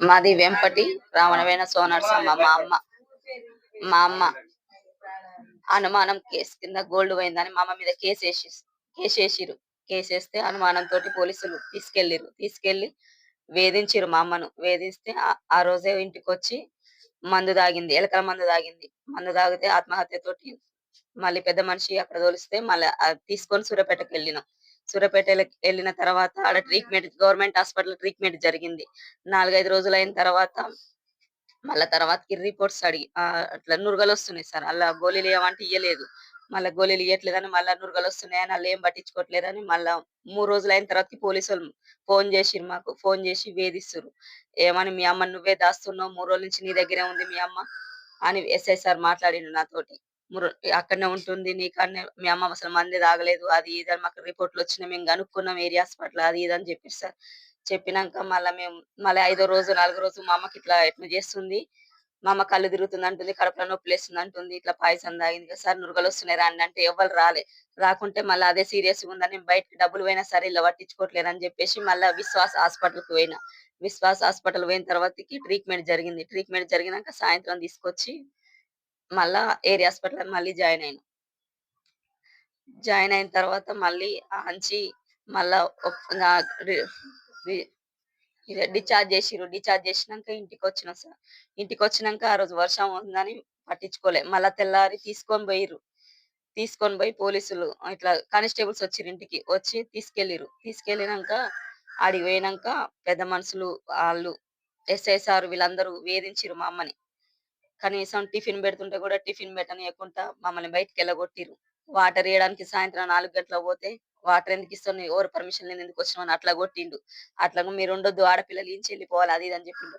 మాది వెంపటి రావణవేణ సోనర్సమ్మ మా అమ్మ. మా అమ్మ అనుమానం కేసు కింద గోల్డ్ పోయిందని మా అమ్మ మీద కేసు వేసి కేసు వేసిరు కేసు వేస్తే అనుమానంతో పోలీసులు తీసుకెళ్ళిరు తీసుకెళ్ళి వేధించిరు మా అమ్మను. వేధిస్తే ఆ- రోజే ఇంటికి వచ్చి మందు తాగింది ఎలకల మందు తాగింది. మందు తాగితే ఆత్మహత్యతోటి మళ్ళీ పెద్ద మనిషి అక్కడ తోలిస్తే మళ్ళీ తీసుకొని సూర్యపేటకు వెళ్ళినాం సూర్యాపేట వెళ్ళిన తర్వాత ఆడ ట్రీట్మెంట్ గవర్నమెంట్ హాస్పిటల్ ట్రీట్మెంట్ జరిగింది. నాలుగైదు రోజులు అయిన తర్వాత మళ్ళా తర్వాతకి రిపోర్ట్స్ అడిగి అట్లా నురగలు వస్తున్నాయి సార్. అలా గోళీలు ఏమంటే ఇయ్యలేదు. మళ్ళీ గోళీలు ఇయ్యట్లేదని మళ్ళీ నురగలు వస్తున్నాయని వాళ్ళు ఏం పట్టించుకోవట్లేదని మళ్ళీ మూడు రోజులు అయిన తర్వాత పోలీసు వాళ్ళు ఫోన్ చేసిరు మాకు. ఫోన్ చేసి వేధిస్తురు ఏమని మీ అమ్మ నువ్వే దాస్తున్నావు మూడు రోజుల నుంచి నీ దగ్గరే ఉంది మీ అమ్మ అని ఎస్ఐ సార్ మాట్లాడిండు నాతోటి. అక్కడనే ఉంటుంది. నీ మీ అమ్మ అసలు మంది తాగలేదు. అది ఇది అని మాకు రిపోర్ట్లు వచ్చినాయి మేము కనుక్కున్నాం ఏరియా హాస్పిటల్ అది ఇది అని చెప్పారు సార్. చెప్పినాక మళ్ళీ మేము మళ్ళీ ఐదో రోజు నాలుగో రోజు మా అమ్మకి ఇట్లా ఎట్లా చేస్తుంది. మా అమ్మ కళ్ళు తిరుగుతుంది అంటుంది కడుపులో నొప్పి లేస్తుంది అంటుంది. ఇట్లా పాయసం తాగింది కదా సార్ నురుగలు వస్తున్నాయి రాండి అంటే ఎవరు రాలే. రాకుంటే మళ్ళీ అదే సీరియస్ ఉందని బయటకి డబ్బులు పోయినా సరే ఇలా పట్టించుకోవట్లేదు అని చెప్పేసి మళ్ళీ విశ్వాస్ హాస్పిటల్కి పోయినా. విశ్వాస్ హాస్పిటల్ పోయిన తర్వాతకి ట్రీట్మెంట్ జరిగింది. ట్రీట్మెంట్ జరిగినాక సాయంత్రం తీసుకొచ్చి మళ్ళా ఏరియా హాస్పిటల్ మళ్ళీ జాయిన్ అయినా. జాయిన్ అయిన తర్వాత మళ్ళీ ఆంచి మళ్ళా డిశ్చార్జ్ చేసిరు డిశ్చార్జ్ చేసినాక ఇంటికి వచ్చిన సార్ ఇంటికి వచ్చినాక ఆ రోజు వర్షం ఉందని పట్టించుకోలే. మళ్ళా తెల్లారి తీసుకొని పోయిర్రు. తీసుకొని పోయి పోలీసులు ఇట్లా కానిస్టేబుల్స్ వచ్చిరు ఇంటికి. వచ్చి తీసుకెళ్ళిరు తీసుకెళ్ళినాక ఆడికి పోయినాక పెద్ద మనుషులు వాళ్ళు ఎస్ఐ సార్ వీళ్ళందరూ వేధించిరు మా అమ్మని. కనీసం టిఫిన్ పెడుతుంటే కూడా టిఫిన్ పెట్టనీయకుండా మమ్మల్ని బయటికి వెళ్ళగొట్టిరు వాటర్ వేయడానికి సాయంత్రం నాలుగు గంటల పోతే వాటర్ ఎందుకు ఇస్తాను ఎవరు పర్మిషన్ లేని ఎందుకు వచ్చినామని అట్లా కొట్టిండు. అట్లా మీరు ఉండొద్దు ఆడపిల్లలు ఇంచి వెళ్ళిపోవాలి అది ఇది అని చెప్పిండు.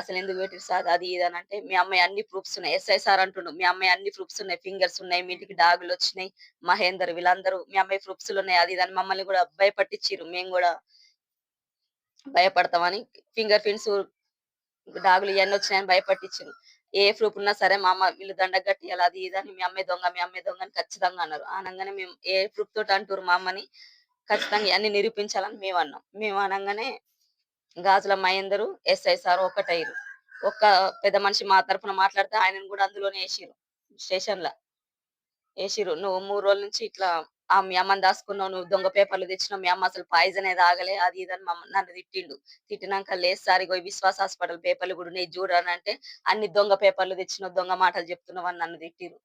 అసలు ఎందుకు పెట్టిరు సార్? అది ఇది అని అంటే మీ అమ్మాయి అన్ని ప్రూఫ్స్ ఉన్నాయి. ఎస్ఐ సార్ అంటుండు మీ అమ్మాయి అన్ని ప్రూఫ్స్ ఉన్నాయి ఫింగర్స్ ఉన్నాయి మీ ఇంటికి డాగులు వచ్చినాయి మహేందర్ వీళ్ళందరూ మీ అమ్మాయి ప్రూఫ్స్ ఉన్నాయి అది ఇది అని మమ్మల్ని కూడా భయపట్టించిర్రు. మేము కూడా భయపడతామని ఫింగర్ ప్రింట్స్ డాగులు ఇవన్నీ వచ్చినాయని భయపట్టించారు ఏ ప్రూఫ్ ఉన్నా సరే మా అమ్మ వీళ్ళు దండ కట్టియాలి అది ఇది అని మీ అమ్మాయి దొంగ మీ అమ్మాయి దొంగ అని ఖచ్చితంగా అన్నారు. అనగానే మేము ఏ ప్రూఫ్ తోటి అంటారు మా అమ్మని ఖచ్చితంగా అన్ని నిరూపించాలని మేము అన్నాం. మేము అనగానే గాజుల మహేందరు ఎస్ఐ సార్ ఒక్కటయ్యారు ఒక్క పెద్ద మనిషి మా తరఫున మాట్లాడితే ఆయనను కూడా అందులోనే వేసిరు స్టేషన్లో వేసిరు నువ్వు మూడు రోజుల నుంచి ఇట్లా ఆ మీ అమ్మని దాచుకున్నావు నువ్వు దొంగ పేపర్లు తెచ్చినావు మీ అమ్మ అసలు పాయిజన్ అనేది ఆగలే అది ఇది అని నన్ను తిట్టిండు. తిట్టినాక లేదు సార్ ఇగో విశ్వాస హాస్పిటల్ పేపర్లు కూడా నేను చూడని అంటే అన్ని దొంగ పేపర్లు తెచ్చినావు దొంగ మాటలు చెప్తున్నావు అని నన్ను తిట్టిరు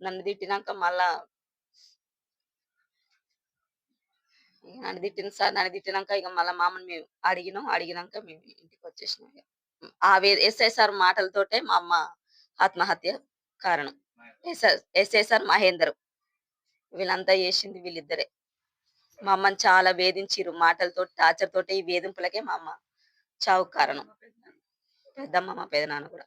నన్ను తిట్టినాక మళ్ళా నన్ను తిట్టిన సార్ నన్ను తిట్టినాక ఇక మళ్ళీ మామని మేము అడిగినాం అడిగినాక మేము ఇంటికి వచ్చేసినాం ఇక. ఆ ఎస్ఐసార్ మాటలతోటే మా అమ్మ ఆత్మహత్య కారణం. ఎస్ఐసార్ మహేందర్. వీళ్ళంతా చేసింది వీళ్ళిద్దరే. మా అమ్మని చాలా వేధించిరు మాటలతో టార్చర్ తోటి ఈ వేధింపులకే మా అమ్మ చావు కారణం. పెద్దమ్మ మా పెదనాన్న కూడా.